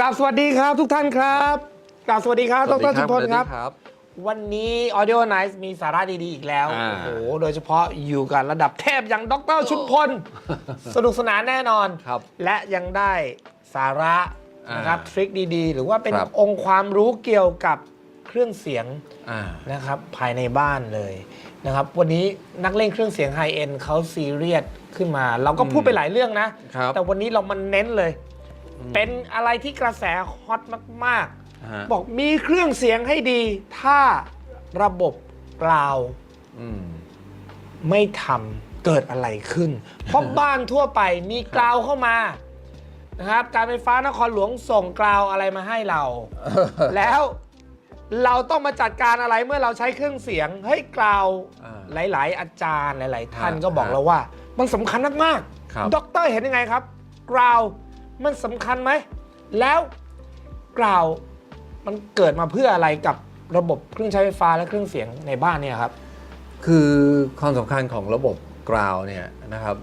กราบสวัสดีครับทุกท่านครับกราบสวัสดีครับดรชุมพลครับสวัสดีครับ วันนี้ Audio Nice มีสาระดี ๆ อีกแล้ว อ่า โอ้โห โดยเฉพาะอยู่กับระดับเทพอย่างดรชุมพล สนุกสนานแน่นอน ครับ และยังได้สาระนะครับอ่าทริคดีๆ หรือว่าเป็นครับ องค์ความรู้เกี่ยวกับเครื่องเสียง อ่า นะครับภายในบ้านเลยนะครับวันนี้นักเล่นเครื่องเสียงไฮเอ็นเขาซีเรียสขึ้นมา เราก็พูดไปหลายเรื่องนะ ครับแต่วันนี้เรามันเน้นเลย เป็นอะไรที่กระแสฮอตมากฮะ ๆ บอกมีเครื่องเสียงให้ดี ถ้าระบบกล่าว อืม ไม่ทำเกิดอะไรขึ้น เพราะ บ้านทั่วไปมีกล่าวเข้ามานะครับ การไฟฟ้านครหลวงส่งกล่าวอะไรมาให้เรา แล้วเราต้องมาจัดการอะไรเมื่อเราใช้เครื่องเสียงเฮ้ยกล่าวอ่าหลาย ๆ อาจารย์หลาย ๆ ท่านฮะก็บอกฮะเราว่า มันสำคัญมากครับ ๆด็อกเตอร์เห็นยังไงครับกล่าว มันสำคัญไหม แล้วกล่าวมันเกิดมาเพื่ออะไรกับระบบเครื่องใช้ไฟฟ้าและเครื่องเสียงในบ้านเนี่ยครับ คือความสำคัญของระบบกราวเนี่ยนะครับ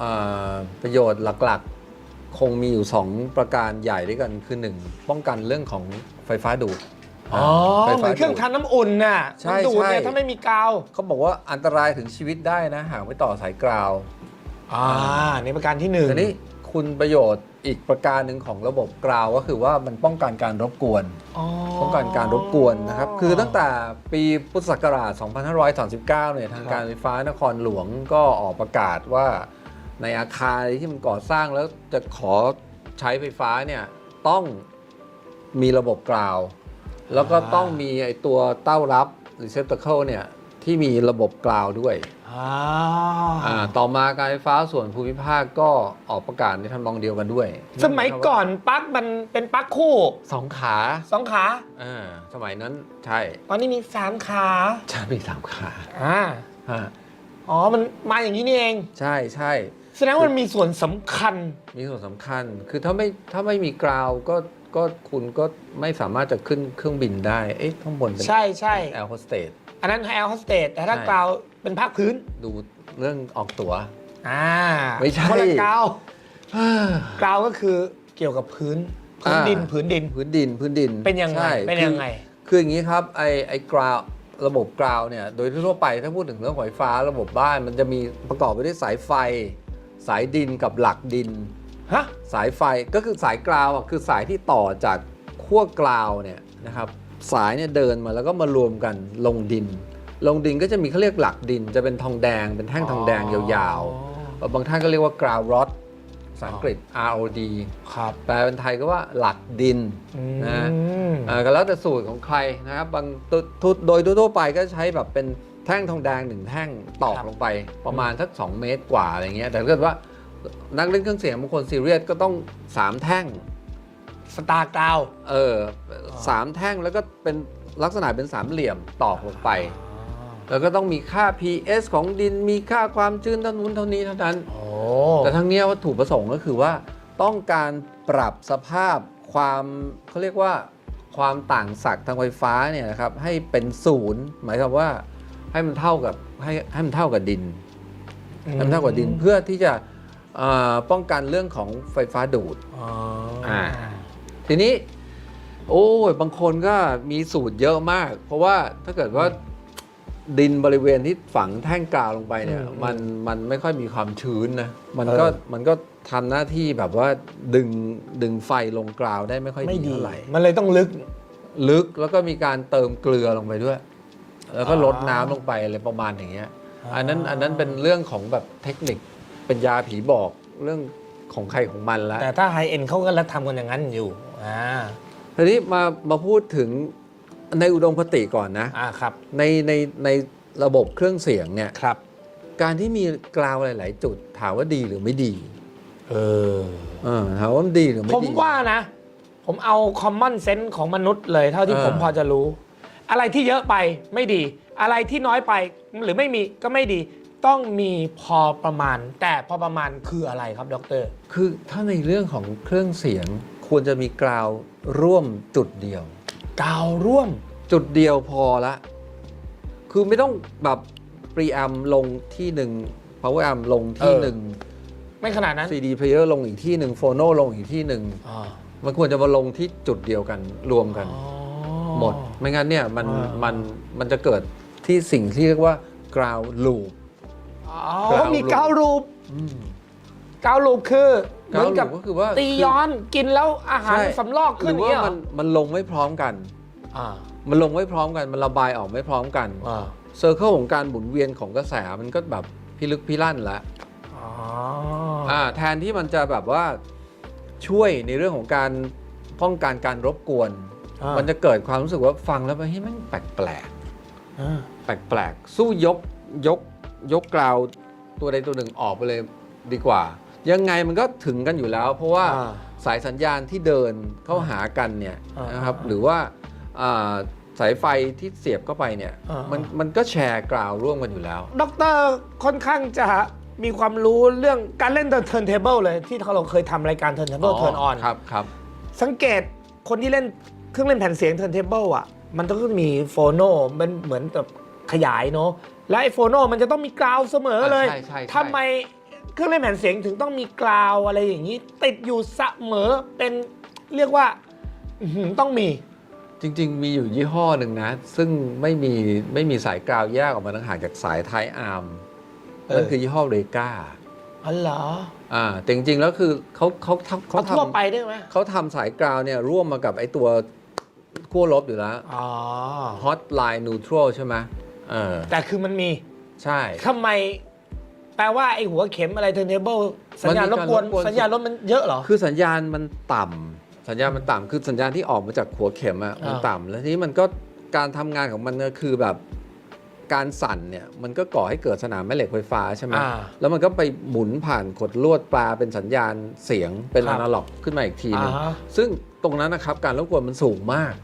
อ่าประโยชน์หลักๆ คงมีอยู่ 2 ประการใหญ่ด้วยกันคือ 1 ป้องกันเรื่องของไฟฟ้าดูดอ๋อไฟเหมืฟ้าอนเครื่องดูดทำน้ำอุ่นน่ะใช่มันดูดเนี่ยใช่ถ้าไม่มีกาวเขาบอกว่าอันตรายถึงชีวิตได้นะ หากไม่ต่อสายกราวอ่านี่ประการที่หนึ่งทีนี้ คุณประโยชน์อีกประการหนึ่งของระบบกราวก็คือว่ามันป้องกันการรบกวนอ๋อป้องกันการรบกวนนะครับ คือตั้งแต่ปีพุทธศักราช 2539 เนี่ยทางการไฟฟ้านครหลวงก็ออกประกาศว่าในอาคารที่มันก่อสร้างแล้วจะขอใช้ไฟฟ้าเนี่ยต้องมีระบบกราว แล้วก็ต้องมีไอตัวเต้ารับ receptacle เนี่ย ที่มีระบบกราวด้วยอ่าอ่าต่อมาการไฟฟ้าส่วนภูมิภาคก็ออกประกาศในทำนองเดียวกันด้วย สมัยก่อนปลั๊กมันเป็นปลั๊กคู่สองขาสองขาอ่าสมัยนั้นใช่ตอนนี้มีสามขาใช่มีสามขาอ่าฮะอ๋อมันมาอย่างนี้นี่เอง ใช่ใช่แสดงว่ามันมีส่วนสำคัญ มีส่วนสำคัญ คือถ้าไม่ถ้าไม่มีกราวก็ก็คุณก็ไม่สามารถจะขึ้นเครื่องบินได้ เอ๊ะข้างบนเป็นใช่ใช่แอร์โฮสเตส อันนั้นแอร์โฮสเตสแต่ถ้าใช่ กราวเป็นภาคพื้น ดูเรื่องออกตั๋ว อ่าไม่ใช่ คนละกราวกราวก็คือเกี่ยวกับพื้นพื้นอ่าดินพื้นดิน พื้นดินพื้นดินเป็นยังไงใช่เป็นยังไง คือคืออย่างนี้ครับไอไอกราวระบบกราวเนี่ยโดยทั่วไปถ้าพูดถึงเรื่องไฟฟ้าระบบบ้านมันจะมีประกอบไปด้วยสายไฟ สายดินกับหลักดิน ฮะ สายไฟก็คือสายกราวอะคือสายที่ต่อจากขั้วกราวเนี่ยนะครับ สายเนี่ยเดินมาแล้วก็มารวมกันลงดิน ลงดินก็จะมีเขาเรียกหลักดิน จะเป็นทองแดงเป็นแท่งทองแดงยาวๆ บางท่านก็เรียกว่ากราวรอดภาษาอังกฤษ ROD ครับแปลเป็นไทยก็ว่าหลักดินนะอืมอ่าก็แล้วแต่สูตรของใครนะครับบางตัวทุโดยทั่วๆไปก็ใช้แบบเป็นแท่งทองแดงหนึ่งแท่งตอกครับลงไปประมาณสัก 2 เมตรกว่าอะไรเงี้ยแต่ถ้าเกิดว่านักเล่นเครื่องเสียงบางคนซีเรียสก็ต้อง 3 แท่ง สตาร์กราวเออสามแท่งแล้วก็เป็นลักษณะเป็นสามเหลี่ยมตอกลงไป แล้วก็ต้องมีค่า PS ของดินมีค่าความชื้นเท่านู้นเท่านี้เท่านั้นโอ้แต่ทั้งเนี้ยวัตถุประสงค์ก็คือว่าต้องการปรับสภาพความเขาเรียกว่าความต่างศักย์ทางไฟฟ้าเนี่ยนะครับให้เป็นศูนย์หมายความว่าให้มันเท่ากับให้ให้มันเท่ากับดินให้มันเท่ากับดินเพื่อที่จะเอ่อป้องกันเรื่องของไฟฟ้าดูดอ๋ออ่า ทีนี้ โอ้ยบางคนก็มีสูตรเยอะมาก เพราะว่าถ้าเกิดว่าดินบริเวณที่ฝังแท่งกาวลงไปเนี่ย มันมันไม่ค่อยมีความชื้นนะมันก็มันก็ทำหน้าที่แบบว่าดึงดึงไฟลงกราวได้ไม่ค่อยไม่ดีดีเท่าไหร่มันเลยต้องลึกลึกแล้วก็มีการเติมเกลือลงไปด้วย แล้วก็อ๋อลดน้ำลงไปอะไรประมาณอย่างเงี้ยอ๋ออัอันนั้นอันนั้นเป็นเรื่องของแบบเทคนิคเป็นยาผีบอกเรื่อง ของใครของมันแล้วแต่ถ้าไฮเอ็นเขาก็รับทำกันอย่างนั้นอยู่อ่าทีนี้มามาพูดถึงในอุดมคติก่อนนะอ่าครับในในในระบบเครื่องเสียงเนี่ยครับ การที่มีกราวหลาย ๆ จุดถามว่าดีหรือไม่ดี เออเออถามว่ามันดีหรือไม่ผมดีว่านะ ผมเอาคอมมอนเซนส์ของมนุษย์เลยเท่าที่เออ ผมพอจะรู้ อะไรที่เยอะไปไม่ดี อะไรที่น้อยไปหรือไม่มีก็ไม่ดี ต้องมีพอประมาณ แต่พอประมาณคืออะไรครับดร คือถ้าในเรื่องของเครื่องเสียงควรจะมีกราวร่วมจุดเดียวกาวร่วมจุดเดียวพอละ คือไม่ต้องแบบปรีแอมลงที่หนึ่ง power amp ลงที่เออหนึ่งไม่ขนาดนั้น CD player ลงอีกที่หนึ่งโฟโนลงอีกที่หนึ่งอ่ามันควรจะมาลงที่จุดเดียวกันรวมกันอ๋อหมด ไม่งั้นเนี่ยมันอ่ามัมันมันจะเกิดที่สิ่งที่เรียกว่า ground loop อ๋กราอวมีกาวรูปอืมกาวรูปคือเหมือน ground กับ loop ก็คือว่าตีย้อนกินแล้วอาหารใช่สำลอกหขึ้นรืออย่างว่าเงี้ยเหรมัอนมันลงไม่พร้อมกันอ่ามันลงไม่พร้อมกันมันระบายออกไม่พร้อมกันอ่าเซอร์เคิลของการหมุนเวียนของกระแสมันก็แบบพิลึกพิลั่นแล้วอ๋ออ่าแทนที่มันจะแบบว่าช่วยในเรื่องของการป้องกันการรบกวนอ่ามันจะเกิดความรู้สึกว่าฟังแล้วเฮ้ยมันแปลกแปลกอ่าแปลกแปลกๆสู้ยกยก ยกกราวตัวใดตัวหนึ่งออกไปเลยดีกว่า ยังไงมันก็ถึงกันอยู่แล้ว เพราะว่าอ่าสายสัญญาณที่เดินเข้าหากันเนี่ยอ่านนะครับอ่าหรือว่าอ่าสายไฟที่เสียบเข้าไปเนี่ยอ่ามัมันมันก็แชร์กราวร่วมกันอยู่แล้วด็อกเตอร์ค่อนข้างจะมีความรู้เรื่องการเล่นเทิร์นเทเบิลเลยที่เราเคยทำรายการเทิร์นเทเบิลเทิร์นออนครับครับสังเกตคนที่เล่นเครื่องเล่นแผ่นเสียงเทิร์นเทเบิลอะมันต้องมีโฟโนมันเหมือนแบบขยายเนาะ และไอ้โฟโนมันจะต้องมีกราวเสมอเลยใช่ใช่ใช่ ทำไมเครื่องเล่นแผ่นเสียงถึงต้องมีกราวอะไรอย่างนี้ ติดอยู่เสมอเป็นเรียกว่าอื้อหือต้องมี จริง ๆ มีอยู่ยี่ห้อหนึ่งนะ ซึ่งไม่มีไม่มีสายกราวแยกออกมาต่างหากจากสายไทอาร์มเออ นั่นคือยี่ห้อเรกาอ๋อเหรออ่าแต่จริง ๆ แล้วคือเขาเขาทำเขาเขาทั่วทำไปได้ไหมเขาทำสายกราวเนี่ยร่วมมากับไอตัวขั้วลบอยู่แล้ว อ๋อ Hotline Neutral ใช่ไหม เออแต่คือมันมีใช่ ทำไม แปลว่าไอ้หัวเข็มอะไรเทิร์นเทเบิลสัญญาณมันรมีบการกวนรบกวน สัญญาณรถมันเยอะเหรอ คือสัญญาณมันต่ำสัญญาณมันต่ำคือสัญญาณที่ออกมาจากหัวเข็มอะมันอ่า ต่ำแล้วทีนี้มันก็การทำงานของมันก็คือแบบการสั่นเนี่ยมันก็ก่อให้เกิดสนามแม่เหล็กไฟฟ้าใช่ไหม อ่า แล้วมันก็ไปหมุนผ่านขดลวดปลาเป็นสัญญาณเสียงเป็นครัอบนาล็อกขึ้นมาอีกทีหนึงอ่าฮะซึ่งตรงนั้นนะครับการรบกวนมันสูงมาก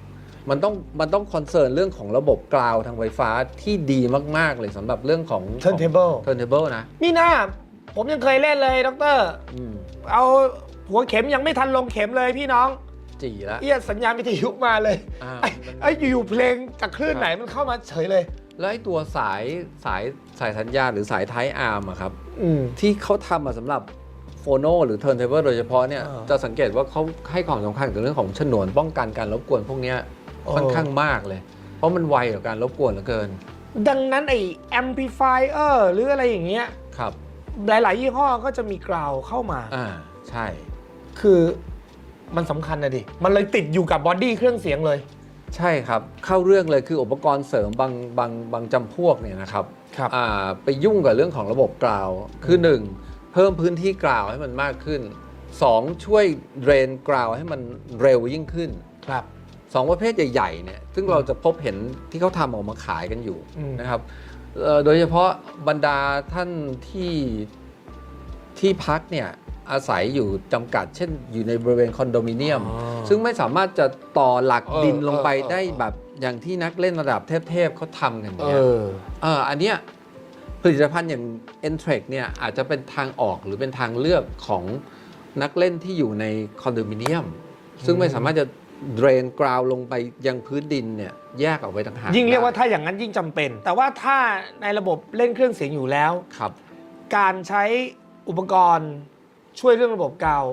มันต้องมันต้องคอนเซิร์นเรื่องของระบบกราวทางไฟฟ้าที่ดีมาก ๆ เลยสำหรับเรื่องของเทิร์นเทเบิลเทิร์นเทเบิลนะนี่นะผมยังเคยเล่นเลยด็อกเตอร์ อืมเอาหัวเข็มยังไม่ทันลงเข็มเลยพี่น้อง จีแล้วเอียสัญญาณวิทยุมาเลยอ่า ไอ้มันไอ้อยู่ๆเพลงจากคลื่นครับไหนมันเข้ามาเฉยเลย แล้วไอ้ตัวสายสายสายสัญญาณหรือสายไทอาร์มอะครับ อืม ที่เขาทำมาสำหรับโฟโนหรือเทิร์นเทเบิลโดยเฉพาะเนี่ย อ่า จะสังเกตว่าเขาให้ความสำคัญกับเรื่องของฉนวนป้องกันการรบกวนพวกเนี้ยโอ้ ค่อนข้างมากเลย เพราะมันไวต่อการรบกวนเหลือเกิน ดังนั้นไอ้ amplifier หรืออะไรอย่างเงี้ยครับ หลาย ๆ ยี่ห้อก็จะมีกราวเข้ามา อ่าใช่ คือมันสำคัญนะดิ มันเลยติดอยู่กับบอดี้เครื่องเสียงเลย ใช่ครับ เข้าเรื่องเลยคืออุปกรณ์เสริมบางบางบางจำพวกเนี่ยนะครับครับ อ่าไปยุ่งกับเรื่องของระบบกราวคือ 1 เพิ่มพื้นที่กราวให้มันมากขึ้น 2 ช่วยเดรนกราวให้มันเร็วยิ่งขึ้น ครับ สองประเภทใหญ่ๆเนี่ยซึ่งเราจะพบเห็นที่เขาทำออกมาขายกันอยู่อืมนะครับเอ่อโดยเฉพาะบรรดาท่านที่ที่พักเนี่ยอาศัยอยู่จำกัด เช่นอยู่ในบริเวณคอนโดมิเนียมอ๋อซึ่งไม่สามารถจะต่อหลักเออดินลงไปเออเออได้แบบอย่างที่นักเล่นระดับเทพๆเขาทำกันเอเนี่ยอเอออันเนี้ยผลิตภัณฑ์อย่าง e n t r e c เนี่ยอาจจะเป็นทางออกหรือเป็นทางเลือกของนักเล่นที่อยู่ในคอนโดมิเนียม ซึ่งไม่สามารถจะ เดรนกราวลงไปยังพื้นดินเนี่ยแยกออกไปต่างหากยิ่งเรียกว่าได้ถ้าอย่างนั้นยิ่งจำเป็น แต่ว่าถ้าในระบบเล่นเครื่องเสียงอยู่แล้ว ครับ การใช้อุปกรณ์ช่วยเรื่องระบบกาว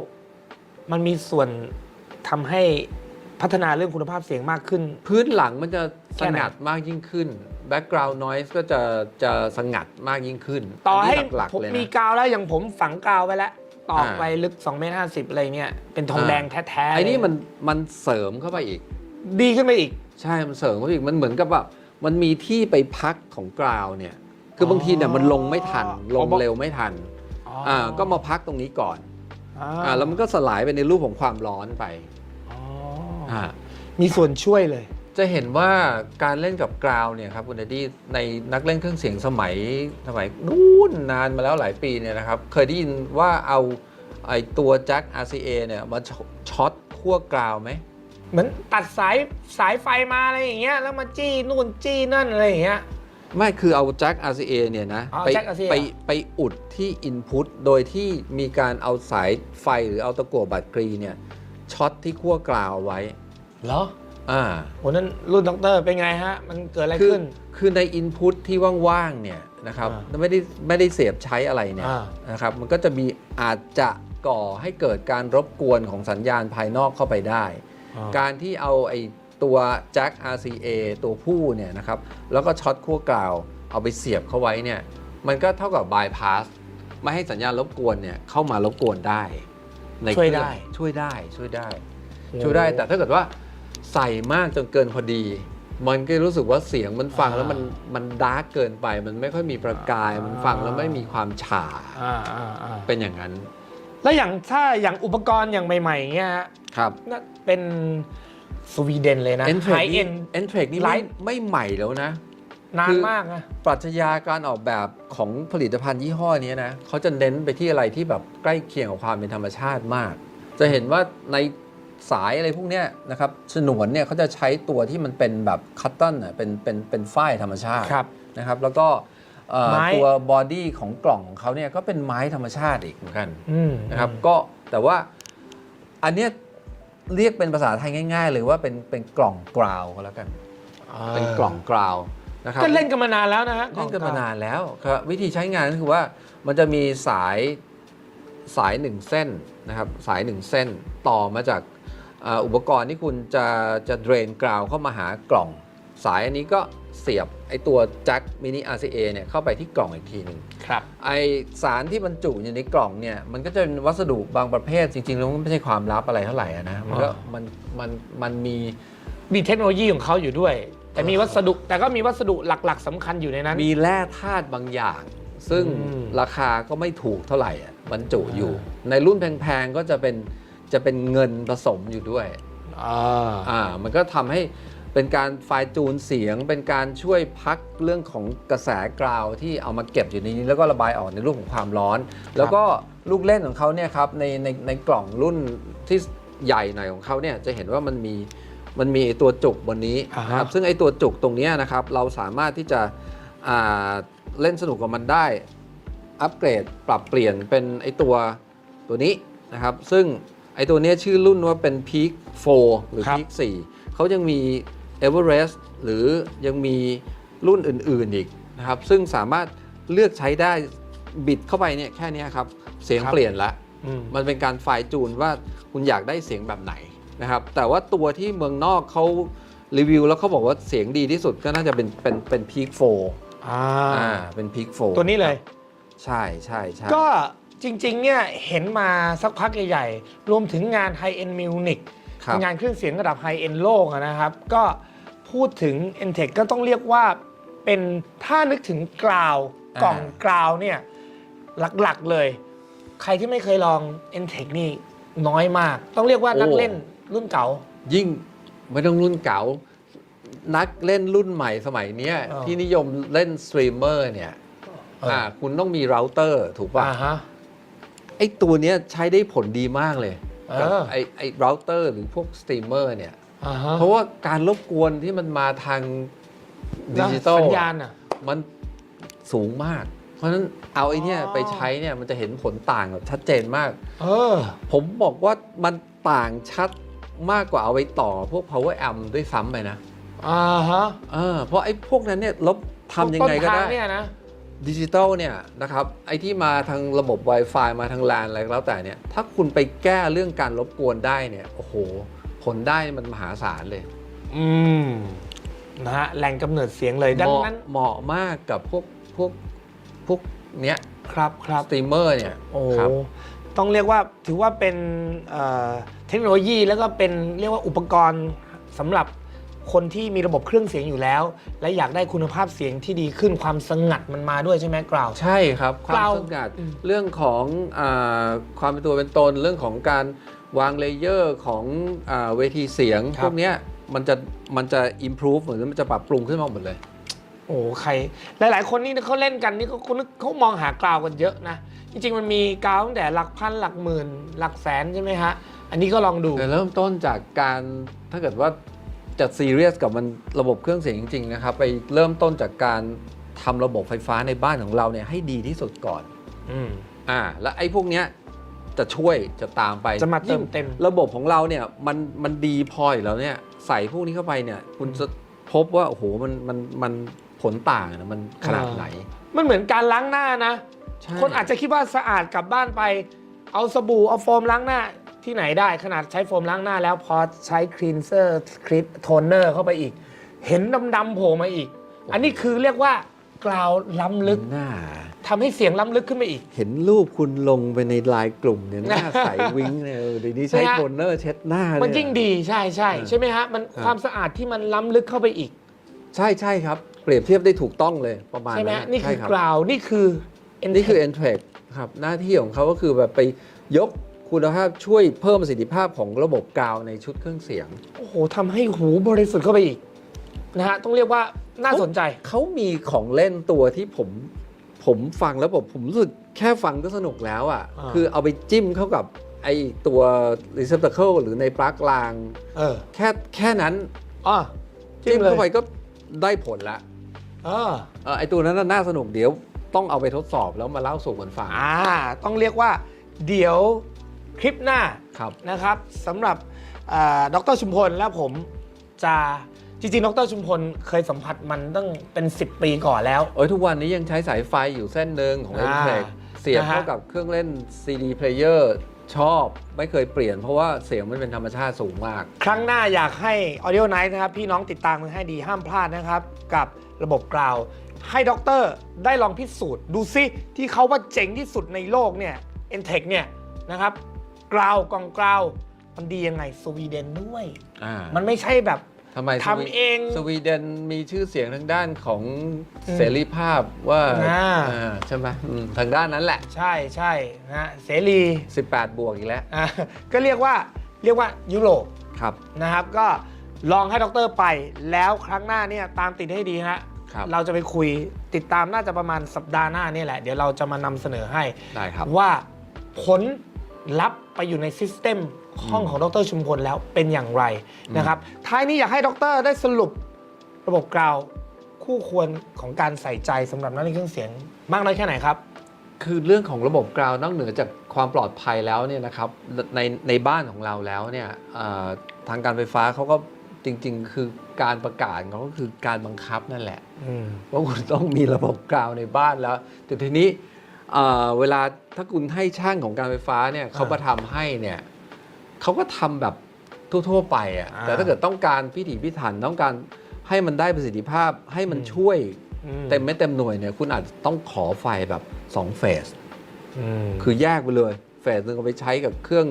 มันมีส่วนทำให้พัฒนาเรื่องคุณภาพเสียงมากขึ้น พื้นหลังมันจะแค่สไหนงัดมากยิ่งขึ้น background noise ก็จะจะสงัดมากยิ่งขึ้นต่อให้นนี้หลักผมๆเลยมีนะกาวแล้วอย่างผมฝังกาวไปแล้ว ตอกอ่าไปลึก2เมตร50อะไรเงี้ยเป็นทองอ่าแดงแท้ๆไอ้นี่เลยมันมันเสริมเข้าไปอีก ดีขึ้นไปอีก ใช่ มันเสริมเข้าไปอีกมันเหมือนกับแบบมันมีที่ไปพักของกราวเนี่ย คือบางทีเนี่ยมันลงไม่ทัน ลงเร็วไม่ทันอ่าก็มาพักตรงนี้ก่อนอ่าแล้วมันก็สลายไปในรูปของความร้อนไปอ๋ออ่ามีส่วนช่วยเลย จะเห็นว่าการเล่นกับกราวเนี่ยครับคุณเดดดี้ในนักเล่นเครื่องเสียงสมัยสมัยนู้นนานมาแล้วหลายปีเนี่ยนะครับเคยได้ยินว่าเอาไอตัวแจ็ค RCA เนี่ยมาช็อตขั้วกราวไหมเหมือนตัดสายสายไฟมาอะไรอย่างเงี้ยแล้วมาจี้นู่นจี้นั่นอะไรอย่างเงี้ยไม่คือเอาแจ็ค RCA เนี่ยนะอ๋อไปแจ็ค RCA ไปไปอุดที่ Input โดยที่มีการเอาสายไฟหรือเอาตะกั่วบัตรกรีเนี่ยช็อตที่ขั้วกราวไว้เหรอ อ่าโหนั้นรุ่นด็อกเตอร์เป็นไงฮะ มันเกิดอะไรคือขึ้น คือใน Input ที่ว่างๆเนี่ยนะครับอ่าไม่ได้ไม่ได้เสียบใช้อะไรเนี่ยอ่า นะครับมันก็จะมีอาจจะก่อให้เกิดการรบกวนของสัญญาณภายนอกเข้าไปได้การที่เอาไอ้ตัวแจ็ค RCA ตัวผู้เนี่ยนะครับแล้วก็ช็อตขั้วกล่าว เอาไปเสียบเข้าไว้เนี่ยมันก็เท่ากับบายพาสไม่ให้สัญญาณรบกวนเนี่ยเข้ามารบกวนได้ในช่วยได้เครื่องช่วยได้ช่วยได้ ช่วยได้แต่ถ้าเกิดว่า ใส่มากจนเกินพอดี มันก็รู้สึกว่าเสียงมันฟังแล้วมันมันดาร์กเกินไป มันไม่ค่อยมีประกาย มันฟังแล้วไม่มีความฉ่าอ่าอ่าอ่าเป็นอย่างนั้น แล้วอย่างถ้าอย่างอุปกรณ์อย่างใหม่ๆเงี้ยฮะครับน่าเป็นสวีเดนเลยนะเอ็นเทรไฮกเอ็นี่นเอ็นเทรกนี่ไลไม่ท์ไม่ใหม่แล้วนะ นานคือมากนะ ปรัชญาการออกแบบของผลิตภัณฑ์ยี่ห้อนี้นะเขาจะเน้นไปที่อะไรที่แบบใกล้เคียงกับความเป็นธรรมชาติมาก จะเห็นว่าใน สายอะไรพวกเนี้ยนะครับฉนวนเนี่ยเขาจะใช้ตัวที่มันเป็นแบบคัตตันอะเป็นเป็นเป็นฝ้ายธรรมชาติครับ นะครับ แล้วก็เอ่อไม้ ตัวบอดี้ของกล่องของเขาเนี่ยก็เป็นไม้ธรรมชาติอีกเหมือนกัน อืม นะครับก็แต่ว่าอันเนี้ยเรียกเป็นภาษาไทยง่าย ๆ เลยว่าเป็นเป็นกล่องกราวก็แล้วกันเป็นกล่องกราวนะครับก็เล่นกันมานานแล้วนะฮะเล่นกันมานานแล้วครับวิธีใช้งานก็คือว่ามันจะมีสายสายหนึ่งเส้นนะครับสายหนึ่งเส้นต่อมาจาก อ่าอุปกรณ์ที่คุณจะจะเดรนกราวเข้ามาหากล่อง สายอันนี้ก็เสียบไอตัวแจ็คมินิ RCA เนี่ยเข้าไปที่กล่องอีกทีหนึ่งครับไอสารที่บรรจุอยู่ในกล่องเนี่ยมันก็จะเป็นวัสดุบางประเภทจริงๆแล้วมันไม่ใช่ความลับอะไรเท่าไหร่อะนะมันก็อ่ามันมันมันมีมีเทคโนโลยีของเขาอยู่ด้วย แต่มีวัสดุแต่ก็มีวัสดุหลักๆสำคัญอยู่ในนั้น มีแร่ธาตุบางอย่าง ซึ่งอืมราคาก็ไม่ถูกเท่าไหร่อะบรรจุอยู่ ในรุ่นแพงๆก็จะเป็น จะเป็นเงินผสมอยู่ด้วยอ่าอ่ามันก็ทำให้เป็นการไฟล์จูนเสียง เป็นการช่วยพักเรื่องของกระแสกราวที่เอามาเก็บอยู่ในนี้แล้วก็ระบายออกในรูปของความร้อน แล้วก็ลูกเล่นของเขาเนี่ยครับในในในกล่องรุ่นที่ใหญ่หน่อยของเขาเนี่ยจะเห็นว่ามันมีมันมีไอ้ตัวจุกบนนี้อ่าฮะ นะครับซึ่งไอ้ตัวจุกตรงเนี้ยนะครับเราสามารถที่จะอ่าเล่นสนุกกับมันได้ อัปเกรดปรับเปลี่ยนเป็นไอตัวตัวนี้นะครับ ซึ่ง ไอตัวเนี้ยชื่อรุ่นว่าเป็น Peak 4 หรือครับ Peak 4เขายังมี Everest หรือยังมีรุ่นอื่นๆอีกนะครับ ซึ่งสามารถเลือกใช้ได้บิดเข้าไปเนี่ยแค่เนี้ยครับ เสียงครับเปลี่ยนละอืมมันเป็นการไฟล์จูนว่าคุณอยากได้เสียงแบบไหนนะครับ แต่ว่าตัวที่เมืองนอกเขารีวิวแล้วเขาบอกว่าเสียงดีที่สุดก็น่าจะเป็นเป็นเป็น Peak 4อ่าอ่าเป็น Peak 4ตัวนี้เลย ใช่ใช่ใช่ก็ จริงๆเนี่ยเห็นมาสักพักใหญ่ๆ รวมถึงงาน High End Munich ครับงานเครื่องเสียงระดับ High End โลกอะนะครับ ก็พูดถึง e n t e c h ก็ต้องเรียกว่าเป็นถ้านึกถึงกราวอ่ากล่องกราวเนี่ยหลักๆเลย ใครที่ไม่เคยลอง e n t e c h นี่น้อยมาก ต้องเรียกว่านักเล่นรุ่นเก่า ยิ่งไม่ต้องรุ่นเก่า นักเล่นรุ่นใหม่สมัยเนี้ยอ๋อที่นิยมเล่นสตรีมเมอร์เนี่ยเอออ่่าคุณต้องมีเราเตอร์ถูกป่ะอ่าฮะ ไอ้ตัวเนี้ยใช้ได้ผลดีมากเลยเออกับไอ้ไอ้เราเตอร์หรือพวกสตรีมเมอร์เนี่ยอ่าฮะเพราะว่าการรบกวนที่มันมาทางดิจิตอลสัญญาณอะมันสูงมาก เพราะฉะนั้นเอาไอ้เนี่ยอ๋อไปใช้เนี่ยมันจะเห็นผลต่างแบบชัดเจนมาก เออ ผมบอกว่ามันต่างชัดมากกว่าเอาไปต่อพวก power amp ด้วยซ้ำไปนะอ่าฮะเออเพราะไอ้พวกนั้นเนี่ยลบทำยังไงก็ต้นได้ทาเนี่ยนะ ดิจิตอลเนี่ยนะครับไอ้ที่มาทางระบบ Wi-Fi มาทาง LAN อะไรก็แล้วแต่เนี่ยถ้าคุณไปแก้เรื่องการรบกวนได้เนี่ยโอ้โห ผลได้มันมหาศาลเลย อืมนะฮะแหล่งกำเนิดเสียงเลยดัเหงมาะนั้น เหมาะมากกับพวกพวกพวกเนี้ยครับครับสตรีมเมอร์เนี่ยโอ้ครับต้องเรียกว่าถือว่าเป็นเอ่อเทคโนโลยีแล้วก็เป็นเรียกว่าอุปกรณ์สำหรับ คนที่มีระบบเครื่องเสียงอยู่แล้ว และอยากได้คุณภาพเสียงที่ดีขึ้นความสงัดมันมาด้วยใช่ไหมกล่าว ใช่ครับความเราสงัดอืม เรื่องของอาความเป็นตัวเป็นตน เรื่องของการวางเลเยอร์ของอาเวทีเสียง พวกเนี้ยมันจะมันจะ improve เหมือนมันจะปรับปรุงขึ้นมาหมดเลย โอ้ใคร หลาย ๆ คนนี่เขาเล่นกันนี่เขาเขาเขามองหากราวกันเยอะนะ จริง ๆ มันมีกราวตั้งแต่หลักพันหลักหมื่น หลักแสนใช่ไหมฮะ อันนี้ก็ลองดู แต่เริ่มต้นจากการถ้าเกิดว่า จะซีเรียสกับมันระบบเครื่องเสียงจริง ๆ นะครับ ไปเริ่มต้นจากการทำระบบไฟฟ้าในบ้านของเราเนี่ยให้ดีที่สุดก่อน อืม อ่า แล้วไอ้พวกเนี้ยจะช่วยจะตามไปจะมาเติมยิ่งเต็ม ระบบของเราเนี่ยมันมันดีพออยู่แล้วเนี่ยใส่พวกนี้เข้าไปเนี่ย คุณจะพบว่าโอ้โหมันมันมันผลต่างนะมันขนาดไหนมันเหมือนการล้างหน้านะ ใช่คนอาจจะคิดว่าสะอาดกลับบ้านไป เอาสบู่เอาโฟมล้างหน้า ที่ไหนได้ขนาดใช้โฟมล้างหน้าแล้วพอใช้คลีนเซอร์คลิปโทนเนอร์เข้าไปอีก เห็นดำๆโผล่มาอีก อันนี้คือเรียกว่ากราวล้ำลึกหน้าทำให้เสียงล้ำลึกขึ้นไปอีก เห็นรูปคุณลงไปในไลน์กลุ่มเนี่ยหน้าใสวิ้งเนี่ยเออเดี๋ยวนี้ใช้ใช่ฮะโทนเนอร์เช็ดหน้ามัมันยิ่งดีใช่ใช่ใช่ไหมฮะมันครับความสะอาดที่มันล้ำลึกเข้าไปอีก ใช่ใช่ครับ เปรียบเทียบได้ถูกต้องเลยประมาณใช่ไหมนั้ฮะนนี่คือใช่รับกราวนี่คือนี่คือ e n t r e c ครับหน้าที่ของเขาก็คือแบบไปยก คุณภาพช่วยเพิ่มประสิทธิภาพของระบบกาวในชุดเครื่องเสียง โอ้โหทำให้หูบริสุทธิ์เข้าไปอีกนะฮะต้องเรียกว่าน่าสนใจ เขามีของเล่นตัวที่ผมผมฟังแล้วผมผมรู้สึกแค่ฟังก็สนุกแล้วอะ อ่า คือเอาไปจิ้มเข้ากับไอตัว receptacle หรือในปลั๊กราง เออแค่แค่นั้นอะจิ้มเลยเข้าไปก็ได้ผลละเออ เออไอตัวนั้นนะน่าสนุกเดี๋ยวต้องเอาไปทดสอบแล้วมาเล่าสู่กันฟัง อ่า ต้องเรียกว่า เดี๋ยว คลิปหน้าครับ นะครับสำหรับดรชุมพลและผมจะจริงๆดรชุมพลเคยสัมผัสมันตั้งเป็น 10 ปีก่อนแล้วโอ้ยทุกวันนี้ยังใช้สายไฟอยู่เส้นหนึ่งของอ่า e n t e c เสียบนะฮะเข้ากับเครื่องเล่น CD player ชอบไม่เคยเปลี่ยนเพราะว่าเสียงมันเป็นธรรมชาติสูงมาก ครั้งหน้าอยากให้ Audio Night นะครับ พี่น้องติดตามกันให้ดีห้ามพลาดนะครับ กับระบบกราว ให้ด็อกเตอร์ได้ลองพิสูจน์ ดูซิที่เขาว่าเจ๋งที่สุดในโลกเนี่ย e n t e c เนี่ยนะครับ กราวกล่องกราวมันดียังไงสวีเดนด้วย อ่ามันไม่ใช่แบบทำไมทำเอง สวีเดนมีชื่อเสียงทางด้านของอืมเสรีภาพว่าอ่า อ่าใช่ไหมอืมทางด้านนั้นแหละ ใช่ใช่นะฮะเสรี18 บวกอีกแล้วอะก็เรียกว่าเรียกว่ายุโรป ครับ นะครับก็ลองให้ด็อกเตอร์ไปแล้วครั้งหน้าเนี่ยตามติดให้ดีฮะครับ เราจะไปคุยติดตามน่าจะประมาณสัปดาห์หน้านี่แหละ เดี๋ยวเราจะมานำเสนอให้ ได้ครับ ว่าผล ลัพธ์ไปอยู่ในซิสเต็มห้องของดรชุมพลแล้วเป็นอย่างไรนะครับ ท้ายนี้อยากให้ดรได้สรุป ระบบกราวคู่ควรของการใส่ใจสำหรับนักเล่นเครื่องเสียง มากน้อยแค่ไหนครับ คือเรื่องของระบบกราว นอกเหนือจากความปลอดภัยแล้วเนี่ยนะครับในในบ้านของเราแล้วเนี่ยเอ่อทางการไฟฟ้าเขาก็จริง ๆ คือการประกาศของเขาก็คือการบังคับนั่นแหละอืมว่าคุณต้องมีระบบกราวในบ้านแล้วแต่ทีนี้ เอ่อเวลาถ้าคุณให้ช่างของการไฟฟ้าเนี่ยเขามาทำให้เนี่ยเขาก็ทำแบบทั่วๆไปอะอ่าแต่ถ้าเกิดต้องการพิถีพิถันต้องการให้มันได้ประสิทธิภาพให้มันอืมช่วยอืเต็มไม่เต็มหน่วยเนี่ยคุณอาจจะต้องขอไฟแบบ2เฟสอืมคือแยกไปเลยเฟสหนึ่งเอาไปใช้กับเครื่อง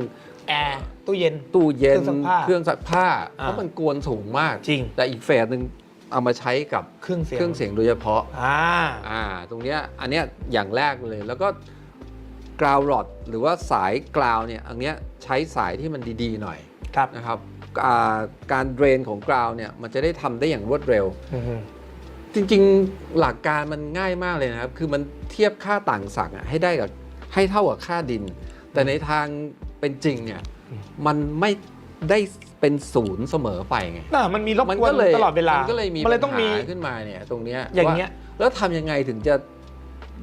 แอร์ตู้เย็นตู้เย็นเครื่องซักผ้าเครื่องซักผ้าอ่าเพราะมันกวนสูงมากจริงแต่อีกเฟสหนึ่ง เอามาใช้กับเครื่องเสียงเครื่องเสียงโดยเฉพาะอ่าอ่าตรงเนี้ยอันเนี้ยอย่างแรกเลยแล้วก็กราวรอดหรือว่าสายกราวเนี่ยอันเนี้ยใช้สายที่มันดีๆหน่อยครับนะครับอ่าการเดรนของกราวเนี่ยมันจะได้ทำได้อย่างรวดเร็ว อืมจริงๆหลักการมันง่ายมากเลยนะครับ คือมันเทียบค่าต่างศักย์อะให้ได้กับให้เท่ากับค่าดิน แต่ในทางเป็นจริงเนี่ยมันไม่ ได้เป็นศูนย์เสมอไปไงน่ะมันมีรบมันกวนก็เลยตลอดเวลา มันก็เลยมีมันเลยปัต้ญองมีหาขึ้นมาเนี่ยตรงเนี้ยอย่างเงี้ยว่แล้วทำยังไงถึงจะ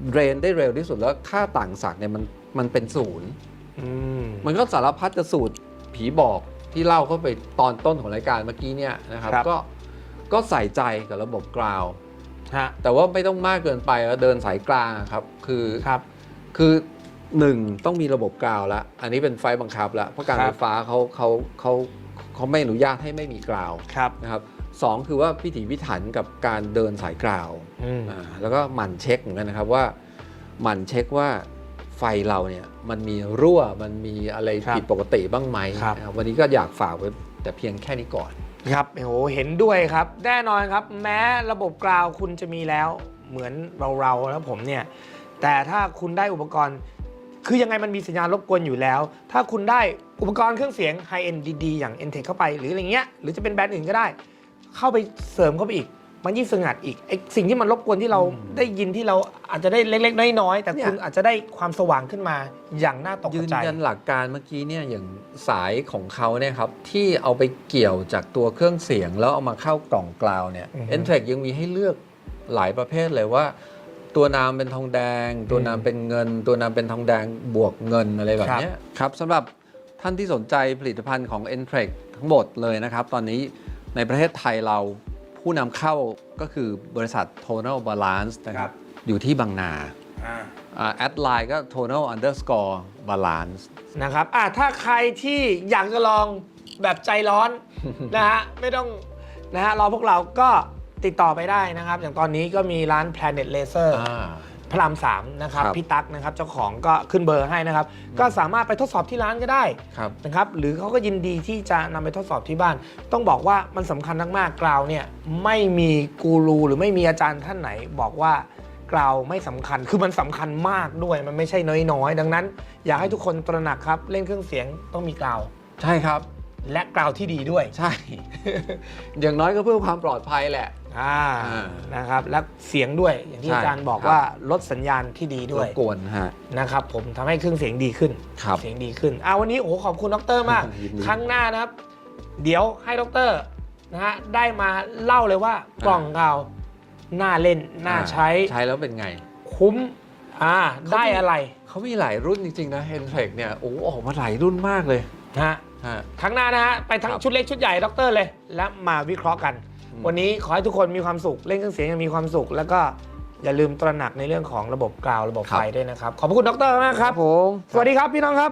เดรนได้เร็วที่สุดแล้วค่าต่างศักย์เนี่ยมันมันเป็นศูนย์อืมมันก็สารพัดจะสูตรผีบอกที่เล่าเข้าไปตอนต้นของรายการเมื่อกี้เนี่ยนะครับครับก็ก็ใส่ใจกับระบบกราวฮะแต่ว่าไม่ต้องมากเกินไปแล้วเดินสายกลางครับ คือครับ คือ หนึ่งต้องมีระบบกราวแล้วอันนี้เป็นไฟบังคับแล้วเพราะการครับไฟฟ้าเขาเขาเขาเขาไม่อนุญาตให้ไม่มีกราวครับนะครับสองคือว่าพิถีพิถันกับการเดินสายกราวอืมอ่าแล้วก็หมั่นเช็คเหมือนกันนะครับว่าหมั่นเช็คว่าไฟเราเนี่ยมันมีรั่วมันมีอะไรครับผิดปกติบ้างไหมครับนะครับวันนี้ก็อยากฝากไว้แต่เพียงแค่นี้ก่อนครับโอ้โหเห็นด้วยครับ แน่นอนครับ แม้ระบบกราวคุณจะมีแล้วเหมือนเราเราๆแล้วผมเนี่ยแต่ถ้าคุณได้อุปกรณ์ คือยังไงมันมีสัญญาณรบกวนอยู่แล้ว ถ้าคุณได้อุปกรณ์เครื่องเสียงไฮเอ็นดีๆอย่าง n t e c เข้าไป หรืออะไรเงี้ย หรือจะเป็นแบรนด์อื่นก็ได้ เข้าไปเสริมเข้าไปอีก มันยิ่งสงัดอีกไอสิ่งที่มันรบกวนที่เราได้ยินที่เราอาจจะได้เล็กๆน้อยๆแต่เนี่ยคุณอาจจะได้ความสว่างขึ้นมาอย่างน่าตกยืนใจ ยันหลักการเมื่อกี้เนี่ยอย่างสายของเขาเนี่ยครับที่เอาไปเกี่ยวจากตัวเครื่องเสียงแล้วเอามาเข้ากล่องกลาวเนี่ยอือฮึ เอ็นเทคยังมีให้เลือกหลายประเภทเลยว่า ตัวนามเป็นทองแดง ตัวนามเป็นเงิน ตัวนามเป็นทองแดงบวกเงินอะไรแบบเนี้ยครับสำหรับท่านที่สนใจผลิตภัณฑ์ของ e n t r e c ทั้งหมดเลยนะครับ ตอนนี้ในประเทศไทยเราผู้นำเข้าก็คือบริษัท Tonal Balance นะครับอยู่ที่บางนาแอดไลน์ก็ tonal underscore balance นะครับอะถ้าใครที่อยากจะลองแบบใจร้อนนะฮะ ไม่ต้องนะฮะรอพวกเราก็ ติดต่อไปได้นะครับ อย่างตอนนี้ก็มีร้าน Planet Laser อ่า พระรามสามนะครับครับ พี่ตั๊กนะครับเจ้าของก็ขึ้นเบอร์ให้นะครับ ก็สามารถไปทดสอบที่ร้านก็ได้ครับ นะครับ หรือเขาก็ยินดีที่จะนำไปทดสอบที่บ้าน ต้องบอกว่ามันสำคัญมากๆกราวเนี่ยไม่มีกูรูหรือไม่มีอาจารย์ท่านไหน บอกว่ากราวไม่สำคัญคือมันสำคัญมากด้วยมันไม่ใช่น้อยๆ ดังนั้น อยากให้ทุกคนตระหนักครับเล่นเครื่องเสียงต้องมีกราว ใช่ครับ และกราวที่ดีด้วย ใช่ อย่างน้อยก็เพื่อความปลอดภัยแหละ อ่าอ่านะครับ และเสียงด้วยอย่างที่ใช่อาจารย์บอกครับ ว่าลดสัญญาณที่ดีด้วยรบกวนฮะ นะครับผมทำให้เครื่องเสียงดีขึ้น ครับเสียงดีขึ้นอ่าวันนี้โอ้โหขอบคุณดรมาก ยินดีครั้งหน้านะครับ เดี๋ยวให้ดรนะฮะได้มาเล่าเลยว่า กล่องเราน่าเล่น น่าใช้ ใช้แล้วเป็นไง คุ้มอ่าเขามีได้อะไร เขามีหลายรุ่นจริง ๆ นะ h e n t r e x เนี่ย โอ้ ออกมาหลายรุ่นมากเลย นะฮะฮะ ครั้งหน้านะฮะไปทั้งครับชุดเล็กชุดใหญ่ดรเลย และมาวิเคราะห์กัน อืม วันนี้ขอให้ทุกคนมีความสุข เล่นเครื่องเสียงอยังมีความสุข แล้วก็อย่าลืมตระหนักในเรื่องของระบบกราวระบบไฟด้วยนะครับ ขอบพระคุณดรมากครับ ผม สวัสดีครับพี่น้องครับ